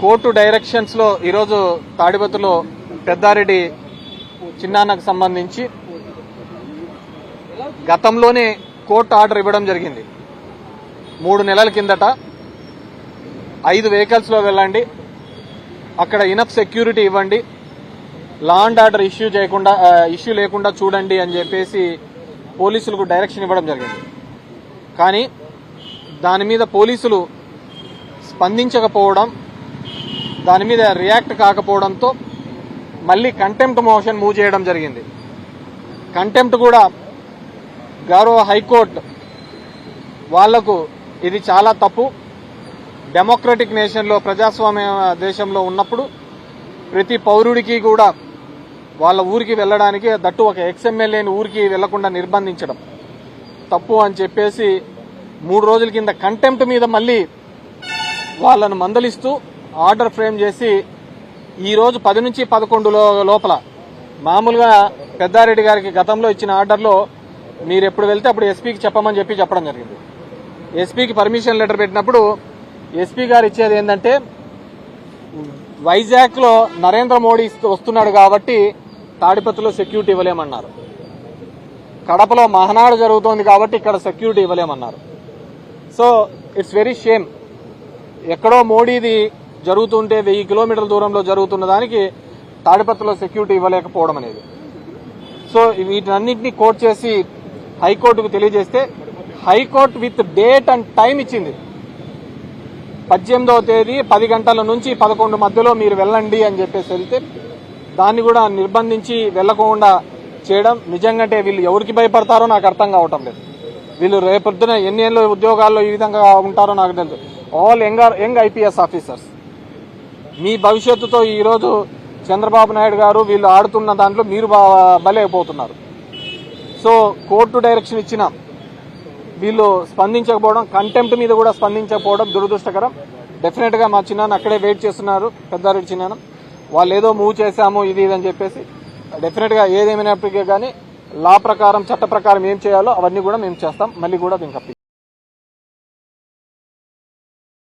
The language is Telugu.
కోర్టు డైరెక్షన్స్లో ఈరోజు తాడిపత్రిలో పెద్దారెడ్డి చిన్నాన్నకు సంబంధించి గతంలోనే కోర్టు ఆర్డర్ ఇవ్వడం జరిగింది. మూడు నెలల కిందట ఐదు వెహికల్స్లో వెళ్ళండి. అక్కడ ఇనఫ్ సెక్యూరిటీ ఇవ్వండి. లాండ్ ఆర్డర్ ఇష్యూ చేయకుండా ఇష్యూ లేకుండా చూడండి అని చెప్పేసి పోలీసులకు డైరెక్షన్ ఇవ్వడం జరిగింది. కానీ దాని మీద పోలీసులు స్పందించకపోవడం దాని మీద రియాక్ట్ కాకపోవడంతో మళ్ళీ కంటెంప్ట్ మోషన్ మూవ్ చేయడం జరిగింది. కంటెంప్ట్ కూడా గౌరవ హైకోర్టు వాళ్ళకు ఇది చాలా తప్పు. డెమోక్రటిక్ నేషన్లో ప్రజాస్వామ్య దేశంలో ఉన్నప్పుడు ప్రతి పౌరుడికి కూడా వాళ్ళ ఊరికి వెళ్ళడానికి దట్టు ఒక ఎక్స్ఎమ్మెల్యేని ఊరికి వెళ్ళకుండా నిర్బంధించడం తప్పు అని చెప్పేసి మూడు రోజుల కింద కంటెంప్ట్ మీద మళ్ళీ వాళ్ళను మందలిస్తూ ఆర్డర్ ఫ్రేమ్ చేసి ఈరోజు పది నుంచి పదకొండు లోపల మామూలుగా పెద్దారెడ్డి గారికి గతంలో ఇచ్చిన ఆర్డర్లో మీరు ఎప్పుడు వెళ్తే అప్పుడు ఎస్పీకి చెప్పమని చెప్పి చెప్పడం జరిగింది. ఎస్పీకి పర్మిషన్ లెటర్ పెట్టినప్పుడు ఎస్పీ గారు ఇచ్చేది ఏంటంటే వైజాగ్లో నరేంద్ర మోడీ వస్తున్నాడు కాబట్టి తాడిపత్రిలో సెక్యూరిటీ ఇవ్వలేమన్నారు. కడపలో మహనాడు జరుగుతోంది కాబట్టి ఇక్కడ సెక్యూరిటీ ఇవ్వలేమన్నారు. సో ఇట్స్ వెరీ షేమ్ ఎక్కడో మోడీది జరుగుతుంటే వెయ్యి కిలోమీటర్ల దూరంలో జరుగుతున్న దానికి తాడిపత్రలో సెక్యూరిటీ ఇవ్వలేకపోవడం అనేది. సో వీటినన్నింటినీ కోర్ట్ చేసి హైకోర్టుకు తెలియజేస్తే high court with date and time ఇచ్చింది. పద్దెనిమిదవ తేదీ పది గంటల నుంచి పదకొండు మధ్యలో మీరు వెళ్ళండి అని చెప్పేసి వెళ్తే దాన్ని కూడా నిర్బంధించి వెళ్ళకుండా చేయడం నిజంగంటే వీళ్ళు ఎవరికి భయపడతారో నాకు అర్థం కావటం లేదు. వీళ్ళు రేపొద్దున ఎన్ని ఏళ్ళు ఉద్యోగాల్లో ఈ విధంగా ఉంటారో నాకు తెలుసు all young young IPS officers. మీ భవిష్యత్తుతో ఈరోజు చంద్రబాబు నాయుడు గారు వీళ్ళు ఆడుతున్న దాంట్లో మీరు బలైపోతున్నారు. సో కోర్టు డైరెక్షన్ ఇచ్చిన వీళ్ళు స్పందించకపోవడం కంటెంప్ట్ మీద కూడా స్పందించకపోవడం దురదృష్టకరం. డెఫినెట్గా మా చిన్నాన్న అక్కడే వెయిట్ చేస్తున్నారు పెద్దారెడ్డి చిన్నాన్న. వాళ్ళు ఏదో మూవ్ చేశాము ఇది ఇది అని చెప్పేసి. డెఫినెట్గా ఏదేమైనప్పటికీ కానీ లా ప్రకారం చట్ట ప్రకారం ఏం చేయాలో అవన్నీ కూడా మేము చేస్తాం. మళ్ళీ కూడా దీనికి